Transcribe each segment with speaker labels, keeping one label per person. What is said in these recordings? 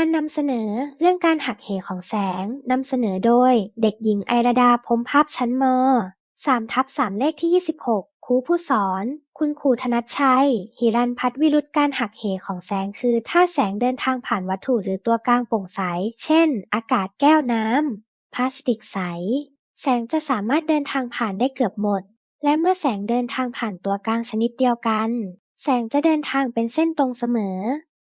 Speaker 1: านนำเสนอเรื่องการหักเหของแสงนำเสนอโดย เด็กหญิงไอราดาพรมภาพชั้นม 3 ทับ3เลขที่ 26 ครูผู้สอน คุณครูธนัชชัย หิรัญพัฒนวิรุธการหักเหของแสงคือ ถ้าแสงเดินทางผ่านวัตถุหรือตัวกลางโปร่งใส เช่น อากาศแก้วน้ำพลาสติกใส แสงจะสามารถเดินทางผ่านได้เกือบหมด และเมื่อแสงเดินทางผ่านตัวกลางชนิดเดียวกัน แสงจะเดินทางเป็นเส้นตรงเสมอ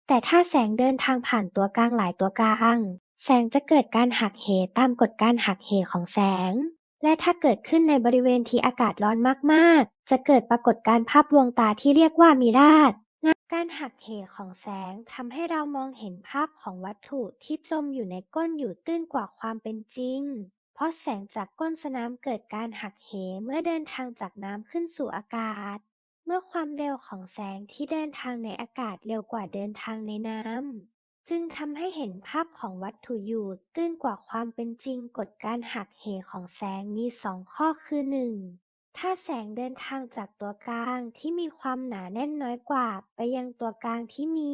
Speaker 1: แต่ถ้าแสงเดินทางผ่านตัวกลางหลายตัวกลาง แสงจะเกิดการหักเหตามกฎการหักเหของแสง และถ้าเกิดขึ้นในบริเวณที่อากาศร้อนมากๆ จะเกิดปรากฏการ์ภาพลวงตาที่เรียกว่ามิราดการหักเหของแสงทำให้เรามองเห็นภาพของวัตถุที่จมอยู่ในก้นอยู่ตื้นกว่าความเป็นจริง เพราะแสงจากก้นสน้ำเกิดการหักเหเมื่อเดินทางจากน้ำขึ้นสู่อากาศ เมื่อความเร็วของแสงที่เดินทางในอากาศเร็วกว่าเดินทางในน้ำ จึงทำให้เห็นภาพของวัตถุอยู่ตื้นกว่าความเป็นจริงกฎการหักเหของแสงมีสองข้อคือ 1. ถ้าแสงเดินทางจากตัวกลางที่มีความหนาแน่นน้อยกว่า ไปยังตัวกลางที่มี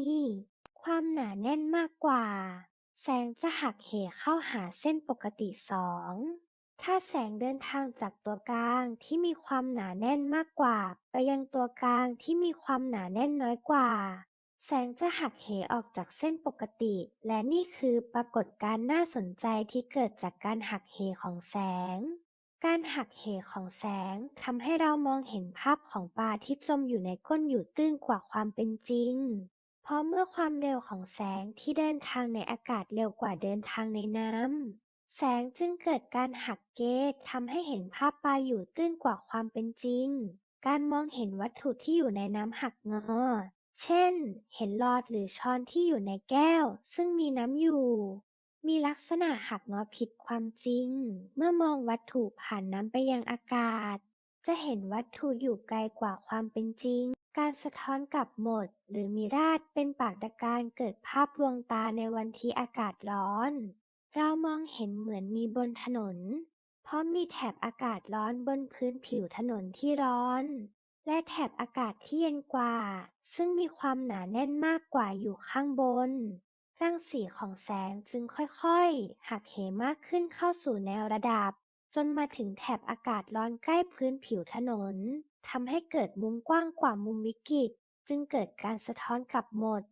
Speaker 1: ความหนาแน่นมากกว่า แสงจะหักเหเข้าหาเส้นปกติ 2. ถ้าแสงเดินทางจากตัวกลางที่มีความหนาแน่นมากกว่า ไปยังตัวกลางที่มีความหนาแน่นน้อยกว่า แสงจะหักเหออกจากเส้นปกติ และนี่คือปรากฏการณ์น่าสนใจที่เกิดจากการหักเหของแสง การหักเหของแสงทำให้เรามองเห็นภาพของปลาที่จมอยู่ในก้นอยู่ตื้นกว่าความเป็นจริงเพราะเมื่อความเร็วของแสงที่เดินทางในอากาศเร็วกว่าเดินทางในน้ำ แสงจึงเกิดการหักเกจทำให้เห็นภาพปลาอยู่ตื้นกว่าความเป็นจริง การมองเห็นวัตถุที่อยู่ในน้ำหักงอ เช่น เห็นหลอดหรือช้อนที่อยู่ในแก้ว ซึ่งมีน้ำอยู่ มีลักษณะหักงอผิดความจริง เมื่อมองวัตถุผ่านน้ำไปยังอากาศ จะเห็นวัตถุอยู่ไกลกว่าความเป็นจริง การสะท้อนกลับหมด หรือมิราดเป็นปากฏการเกิดภาพลวงตาในวันที่อากาศร้อน เรามองเห็นเหมือนมีบนถนน เพราะมีแถบอากาศร้อนบนพื้นผิวถนนที่ร้อน และแถบอากาศที่เย็นกว่า ซึ่งมีความหนาแน่นมากกว่าอยู่ข้างบน รังสีของแสงจึงค่อยๆ หักเหมากขึ้นเข้าสู่แนวระดับ จนมาถึงแถบอากาศร้อนใกล้พื้นผิวถนนทำให้เกิดมุมกว้างกว่ามุมวิกฤต จึงเกิดการสะท้อนกลับหมด